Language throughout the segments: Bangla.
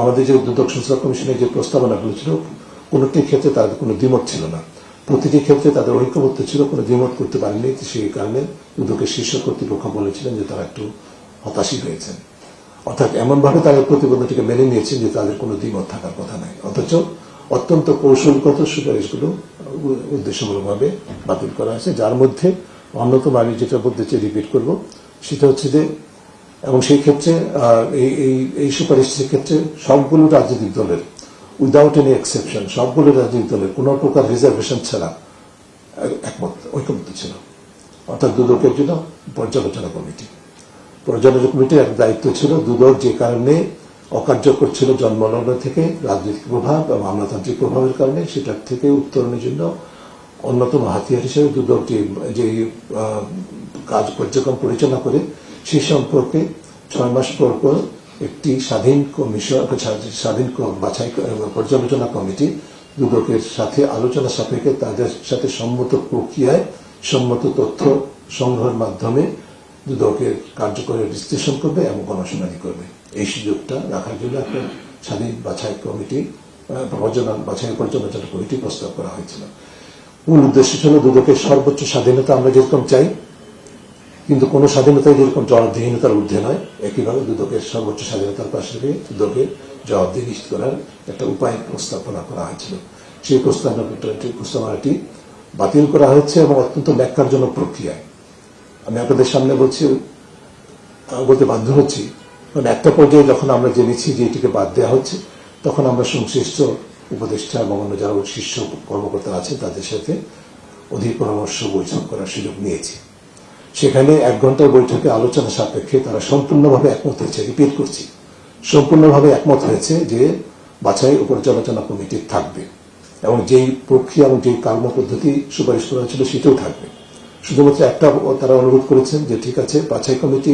আমাদের যে দুদক সংস্কার কমিশনের যে প্রস্তাবনাগুলো ছিল কোনোটির ক্ষেত্রে তাদের কোনো দ্বিমত ছিল না। প্রতিটি ক্ষেত্রে তাদের ঐক্যবদ্ধ ছিল, কোনো দ্বিমত করতে পারেনি সেই কারণে দুদকের শীর্ষ কর্তৃপক্ষ বলেছিলেন যে তারা একটু হতাশী হয়েছেন। অর্থাৎ এমনভাবে তারা প্রতিবন্ধটিকে মেনে নিয়েছেন যে তাদের কোনো দ্বিমত থাকার কথা নাই। অথচ অত্যন্ত কৌশলগত সুপারিশগুলো উদ্দেশ্যমূলকভাবে বাতিল করা হয়েছে। যার মধ্যে অন্যতম আমি যেটা বলতে চাই, রিপিট করব, সেটা হচ্ছে যে এবং সেই ক্ষেত্রে এই এই সুপারিশের ক্ষেত্রে সবগুলো রাজনৈতিক দলের উইদাউট এনি এক্সেপশন সবগুলো রাজনৈতিক দলের কোনো প্রকার রিজার্ভেশন ছাড়া এক- একমত ঐক্যমত ছিল। অর্থাৎ দুদকের জন্য পর্যালোচনা কমিটি। পর্যালোচনা কমিটির এক দায়িত্ব ছিল দুদক যে কারণে অকার্যকর ছিল জন্মলগ্ন থেকে রাজনৈতিক প্রভাব এবং আমলাতান্ত্রিক প্রভাবের কারণে, সেটার থেকে উত্তরণের জন্য অন্যতম হাতিয়ার হিসেবে দুদক যে কাজ কার্যক্রম পরিচালনা করে সেই সম্পর্কে ছয় মাস পর পর একটি স্বাধীন কমিশন স্বাধীন বাছাই পর্যালোচনা কমিটি দুদকের সাথে আলোচনা সাপেক্ষে তাদের সাথে সম্মত প্রক্রিয়ায় সম্মত তথ্য সংগ্রহের মাধ্যমে দুদকের কার্যকরের বিশ্লেষণ করবে এবং গণশুনানি করবে। এই সুযোগটা রাখার জন্য একটা স্বাধীন বাছাই কমিটি বাছাই পর্যালোচনা কমিটি প্রস্তাব করা হয়েছিল। মূল উদ্দেশ্য ছিল দুদকের সর্বোচ্চ স্বাধীনতা আমরা যেরকম চাই কিন্তু কোন স্বাধীনতাই যেরকম জবাবদিহীনতার ঊর্ধ্বে নয়। একইভাবে দুদকের সর্বোচ্চ স্বাধীনতার পাশাপাশি দুদকের জবাবদিহি নিশ্চিত করার একটা উপায় প্রস্তাবনা করা হয়েছিল। সেই প্রস্তাবনাটি প্রস্তাবনাটি বাতিল করা হয়েছে এবং অত্যন্ত ব্যাখ্যারজনক প্রক্রিয়ায়। আমি আপনাদের সামনে বলছি বলতে বাধ্য হচ্ছি, কারণ একটা পর্যায়ে যখন আমরা জেনেছি যে এটিকে বাদ দেওয়া হচ্ছে, তখন আমরা সংশ্লিষ্ট উপদেষ্টা এবং অন্য যারা শীর্ষ কর্মকর্তা আছেন, তাদের সাথে অধিক পরামর্শ বৈঠক করার সুযোগ নিয়েছি। সেখানে এক ঘণ্টার বৈঠকে আলোচনা সাপেক্ষে তারা সম্পূর্ণভাবে একমত হয়েছে, রিপিট করছি। সম্পূর্ণভাবে একমত হয়েছে যে বাছাই পর্যালোচনা কমিটি থাকবে এবং যেই প্রক্রিয়া এবং যেই কর্ম পদ্ধতি সুপারিশ করা হয়েছিল সেটাও থাকবে। শুধুমাত্র একটা তারা অনুরোধ করেছেন যে ঠিক আছে, বাছাই কমিটি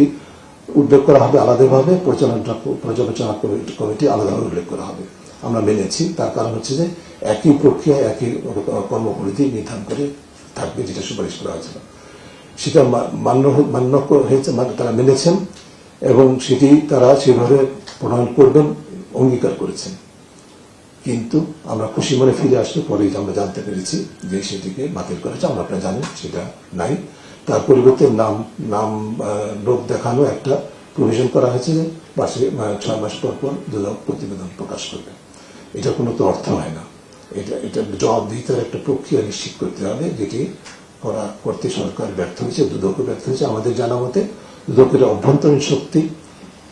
উল্লেখ করা হবে আলাদাভাবে পর্যালোচনা পর্যালোচনা কমিটি আলাদাভাবে উল্লেখ করা হবে। আমরা মেনেছি, তার কারণ হচ্ছে যে একই প্রক্রিয়া, একই কর্মপরিধি নির্ধারণ করে থাকবে, যেটা সুপারিশ করা হয়েছিল। সেটা মান্য মান্য হয়েছে তারা মেনেছেন এবং সেটি তারা সেভাবে প্রণয়ন করবেন, অঙ্গীকার করেছেন। কিন্তু আমরা খুশি মনে ফিরে আসলে পরেই আমরা জানতে পেরেছি যে সেটিকে বাতিল করেছে আমরা আপনারা জানেন সেটা নাই। তার পরিবর্তে নাম নাম লোক দেখানো একটা প্রভিশন করা হয়েছে যে মাসে ছয় মাস পর পর দুদক প্রতিবেদন প্রকাশ করবে। এটা কোনো তো অর্থ হয় না। এটা এটা জবাবদিহিতার একটা প্রক্রিয়া নিশ্চিত করতে হবে যেটি করা করতে সরকার ব্যর্থ হয়েছে, দুদকও ব্যর্থ হয়েছে। আমাদের জানা মতে, দুদকের অভ্যন্তরীণ শক্তি,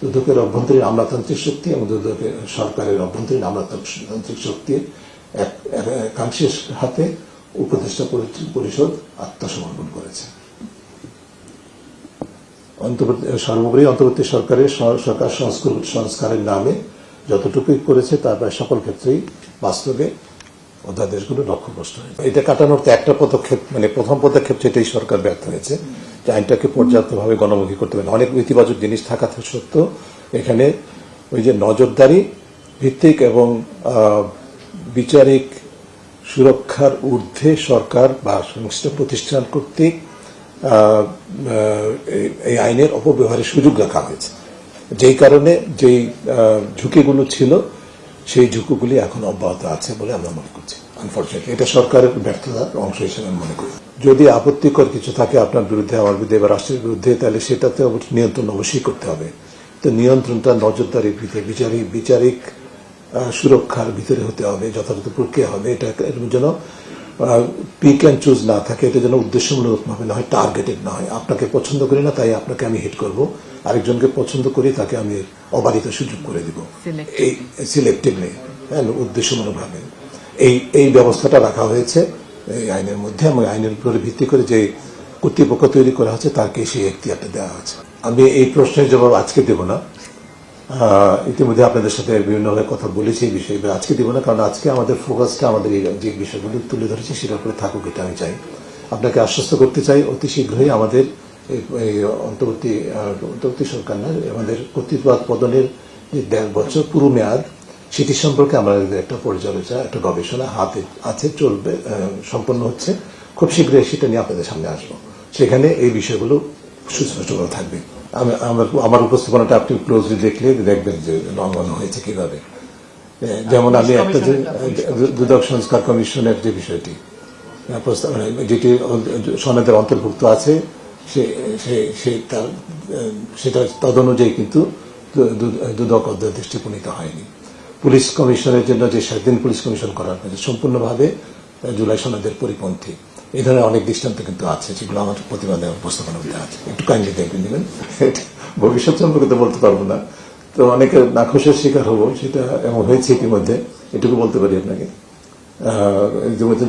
দুদকের অভ্যন্তরীণ আমলাতান্ত্রিক শক্তি এবং দুদকের সরকারের অভ্যন্তরীণ আমলাতান্ত্রিক এক- একাংশের হাতে উপদেষ্টা পরিষদ আত্মসমর্পণ করেছে। সর্বোপরি অন্তর্বর্তী সরকারের সরকার সংস্কার, সংস্কারের নামে যতটুকুই করেছে, তার প্রায় সকল ক্ষেত্রেই বাস্তবে অধ্যাদেশগুলো লক্ষ্যভ্রষ্ট হয়েছে এটা কাটানোর তো একটা পদক্ষেপ মানে প্রথম পদক্ষেপ যেটাই সরকার ব্যর্থ হয়েছে, যে আইনটাকে পর্যাপ্তভাবে গণমুখী করতে পারে। অনেক ইতিবাচক জিনিস থাকা সত্ত্বেও এখানে ওই যে নজরদারি ভিত্তিক এবং বিচারিক সুরক্ষার ঊর্ধ্বে সরকার বা সংশ্লিষ্ট প্রতিষ্ঠান কর্তৃক এই আইনের অপব্যবহারের সুযোগ রাখা হয়েছে। যেই কারণে যেই ঝুঁকিগুলো ছিল সেই ঝুঁকিগুলি এখন অব্যাহত আছে বলে আমরা মনে করছি। আনফর্চুনেটলি এটা সরকারের ব্যর্থতার অংশ হিসেবে আমি মনে করি। যদি আপত্তিকর কিছু থাকে আপনার বিরুদ্ধে, আমার বিরুদ্ধে বা রাষ্ট্রের বিরুদ্ধে, তাহলে সেটাতে নিয়ন্ত্রণ অবশ্যই করতে হবে। তো নিয়ন্ত্রণটা নজরদারির ভিতরে বিচারিক বিচারিক সুরক্ষার ভিতরে হতে হবে, যথাযথ প্রক্রিয়া হবে। এটা যেন পিক অ্যান্ড চুজ না থাকে, এটা যেন উদ্দেশ্যমূলক ভাবে না হয় টার্গেটেড না হয়। আপনাকে পছন্দ করি না, তাই আপনাকে আমি হিট করব। আরেকজনকে পছন্দ করি তাকে আমি অবাধিত সুযোগ করে দিব। এই সিলেক্টিভলি হ্যাঁ উদ্দেশ্যমূলক ভাবে এই এই ব্যবস্থাটা রাখা হয়েছে এই আইনের মধ্যে এবং আইনের উপরে ভিত্তি করে যে কর্তৃপক্ষ তৈরি করা হচ্ছে তাকে সেই এখতিয়ারটা দেওয়া হচ্ছে আমি এই প্রশ্নের জবাব আজকে দেব না। ইতিমধ্যে আপনাদের সাথে বিভিন্নভাবে কথা বলেছি এই বিষয়ে আজকে দিব না কারণ আজকে আমাদের ফোকাসটা আমাদের এই যে বিষয়গুলো তুলে ধরেছে সেটার উপরে থাকুক এটা আমি চাই। আপনাকে আশ্বস্ত করতে চাই অতি শীঘ্রই আমাদের এই- অন্তর্বর্তী অন্তর্বর্তী সরকার না আমাদের কর্তৃত্ব পদনের যে দেড় বছর পুরো মেয়াদ সেটি সম্পর্কে আমাদের একটা পর্যালোচনা একটা গবেষণা হাতে আছে চলবে সম্পন্ন হচ্ছে খুব শীঘ্রই সেটা নিয়ে আপনাদের সামনে আসব সেখানে এই বিষয়গুলো সুস্পষ্টভাবে থাকবে আমি আমার আমার উপস্থাপনাটা আপনি ক্লোজলি দেখলে দেখবেন যে লঙ্ঘন হয়েছে কীভাবে যেমন আমি একটা যে দুদক সংস্কার কমিশনের যে বিষয়টি মানে যেটি সনদের অন্তর্ভুক্ত আছে সে, সে- তার, সেটা তদনুযায়ী কিন্তু দুদক অধ্যায় দৃষ্টি উপনীত হয়নি। পুলিশ কমিশনের জন্য যে স্বাধীন পুলিশ কমিশন করার হয়েছে সম্পূর্ণভাবে জুলাই সনদের পরিপন্থী। এই ধরনের অনেক দৃষ্টান্ত কিন্তু আছে, যেগুলো আমার প্রতিবাদে উপস্থাপনের মধ্যে আছে। একটু কাইন্ডলি দেখবেন নেবেন ভবিষ্যৎ সম্পর্কে তো বলতে পারব না। তো অনেকে নাখোশের শিকার হব, সেটা এমন হয়েছে ইতিমধ্যে, এটুকু বলতে পারি আপনাকে।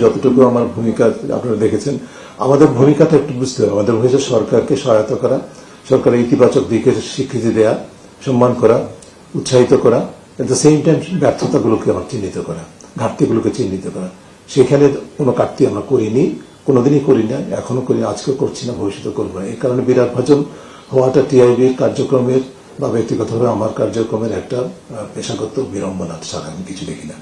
যতটুকু আমার ভূমিকা আপনারা দেখেছেন আমাদের ভূমিকাটা একটু বুঝতে হবে। আমাদের ভূমিকা সরকারকে সহায়তা করা সরকারের ইতিবাচক দিকের স্বীকৃতি দেয়া সম্মান করা উৎসাহিত করা এট দ্য সেম টাইম ব্যর্থতাগুলোকে আমার চিহ্নিত করা ঘাটতিগুলোকে চিহ্নিত করা। সেখানে কোনো ঘাটতি আমরা করিনি কোনোদিনই করি না এখনও করি না, আজকেও করছি না ভবিষ্যতে করব না। এই কারণে বিরাট ভাজন হওয়াটা টিআইবির কার্যক্রমের বা ব্যক্তিগতভাবে আমার কার্যক্রমের একটা পেশাগত বিড়ম্বনা ছাড়া আমি কিছু দেখি না।